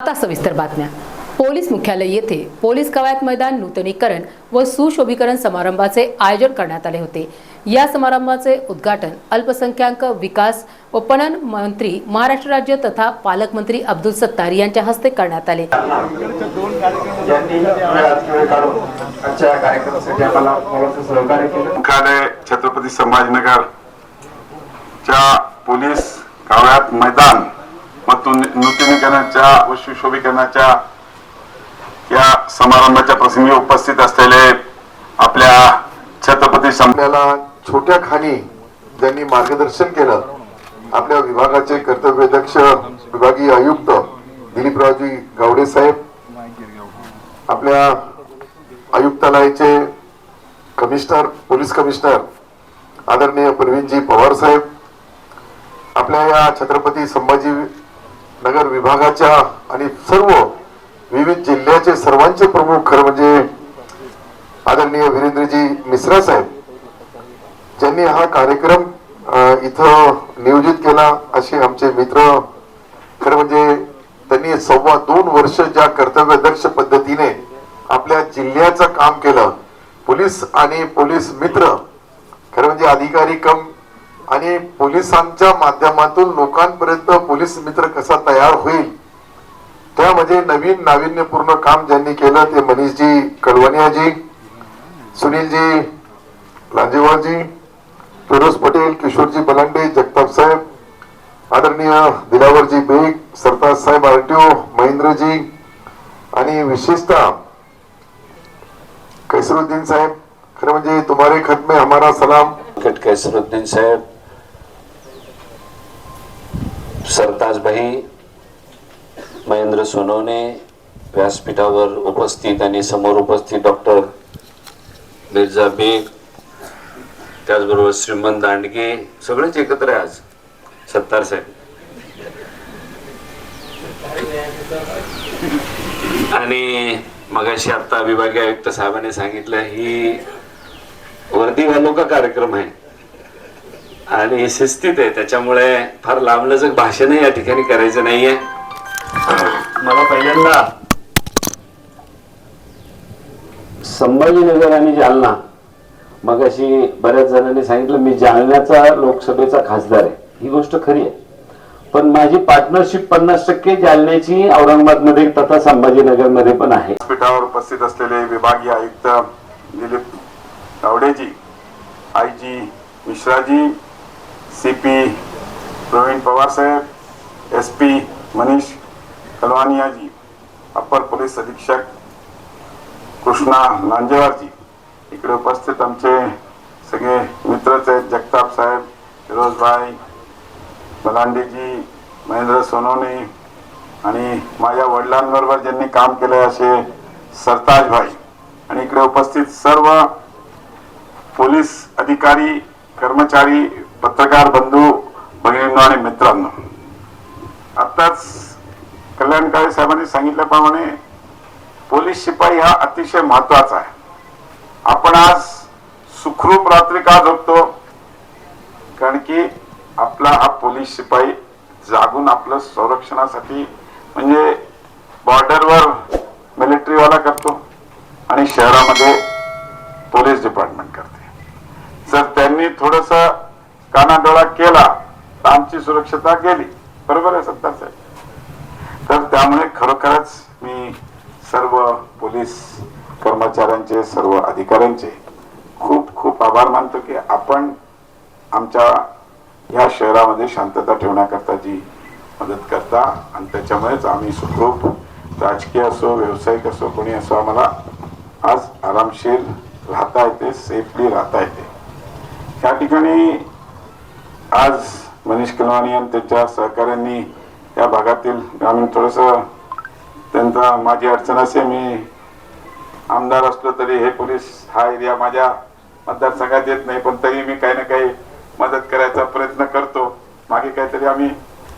आता सविस्तर बातम्या. पोलीस मुख्यालय येथे पोलीस कवायत मैदान नूतनीकरण व सुशोभीकरण समारंभाचे आयोजन करण्यात आले होते. या समारंभाचे उद्घाटन अल्पसंख्याक विकास व पणन मंत्री महाराष्ट्र राज्य तथा पालकमंत्री अब्दुल सत्तार यांच्या हस्ते करण्यात आले. मुख्यालय छत्रपती संभाजीनगर च्या पोलीस कवायत मैदान व नूतनीकरणाच्या व सुशोभीकरणाच्या या समारंभाच्या प्रसंगी उपस्थित असलेले आपल्या छत्रपती आपल्याला छोट्या खाणी ज्यांनी मार्गदर्शन केलं आपल्या विभागाचे कर्तव्यध्यक्ष विभागीय आयुक्त दिलीपरावजी गावडे साहेब आपल्या आयुक्तालयाचे कमिशनर पोलीस कमिशनर आदरणीय प्रवीणजी पवार साहेब आपल्या या छत्रपती संभाजी नगर विभागाच्या आणि सर्व विविध जिल्ह्याचे सर्वांचे प्रमुख खरं म्हणजे आदरणीय वीरेंद्रजी मिश्रा साहेब ज्यांनी हा कार्यक्रम इथं नियोजित केला. असे आमचे मित्र खरं म्हणजे त्यांनी सव्वा दोन वर्ष ज्या कर्तव्यदक्ष पद्धतीने आपल्या जिल्ह्याचं काम केलं पोलीस आणि पोलीस मित्र खरं म्हणजे अधिकारी कम आणि पोलिसांच्या माध्यमातून लोकांपर्यंत पोलीस मित्र कसा तयार होईल त्यामध्ये नवीन नाविन्यपूर्ण काम ज्यांनी केलं ते मनीषजी कलवनियाजी सुनीलजी लांजेवारजी फिरोज पटेल किशोरजी बलांडे जगताप साहेब आदरणीय दिलावरजी बेग सरताज साहेब आरटीओ महेंद्रजी आणि विशेषतः कैसरुद्दीन साहेब. खरं म्हणजे तुम्हारे खत में हमारा सलाम. कट कैसरुद्दीन साहेब. सरताज भाई महेंद्र सोनवणे व्यासपीठावर उपस्थित आणि समोर उपस्थित डॉक्टर मिर्झा बेग त्याचबरोबर श्रीमंत दांडगे सगळेच एकत्र आहे आज. सत्तार साहेब. आणि मगाशी आता विभागीय आयुक्त साहेबांनी सांगितलं ही वर्दी घालू का कार्यक्रम आहे? आणि शिस्तीत आहे त्याच्यामुळे फार लांबलचक भाषणही या ठिकाणी करायचं नाहीये. मला पहिल्यांदा संभाजीनगर आणि जालना मग अशी बऱ्याच जणांनी सांगितलं मी जालन्याचा लोकसभेचा खासदार आहे. ही गोष्ट खरी आहे. पण माझी पार्टनरशिप पन्नास टक्के जालन्याची औरंगाबादमध्ये तथा संभाजीनगरमध्ये पण आहे. व्यासपीठावर उपस्थित असलेले विभागीय आयुक्त दिलीप गावडेजी आय जी मिश्राजी सी पी प्रवीण पवार साहेब एस पी मनीष कलवानियाजी अप्पर पोलीस अधीक्षक कृष्णा लांजेवारजी इकडे उपस्थित आमचे सगळे मित्रच आहेत जगताप साहेब फिरोजभाई बलांडेजी महेंद्र सोनवणे आणि माझ्या वडिलांबरोबर ज्यांनी काम केले असे सरताजभाई आणि इकडे उपस्थित सर्व पोलीस अधिकारी कर्मचारी पत्रकार बंधू भगिनींनो आणि मित्रांनो आताच कल्याणकारी साहेबांनी सांगितल्याप्रमाणे पोलीस शिपाई हा अतिशय महत्त्वाचा आहे. आपण आज सुखरूप रात्री का झोपतो? कारण की आपला हा पोलीस शिपाई जागून आपलं संरक्षणासाठी म्हणजे बॉर्डरवर मिलिटरीवाला करतो आणि शहरामध्ये पोलीस डिपार्टमेंट करते. जर त्यांनी थोडस कानाडोळा केला तर आमची सुरक्षता गेली. बरोबर आहे सत्तार साहेब? तर त्यामुळे खरोखरच मी सर्व पोलीस कर्मचाऱ्यांचे सर्व अधिकाऱ्यांचे खूप खूप आभार मानतो की आपण आमच्या या शहरामध्ये शांतता ठेवण्याकरता जी मदत करता आणि त्याच्यामुळेच आम्ही सुखरूप राजकीय असो व्यावसायिक असो कोणी असो आम्हाला आज आरामशीर राहता येते सेफली राहता येते. या ठिकाणी आज मनीष कलवाणी आणि त्याच्या सहकाऱ्यांनी या भागातील ग्रामीण थोडंसं त्यांचा माझी अडचण असे मी आमदार असलो तरी हे पोलीस हा एरिया माझ्या मतदारसंघात येत नाही पण तरी मी काही ना काही मदत करायचा प्रयत्न करतो. मागे काहीतरी आम्ही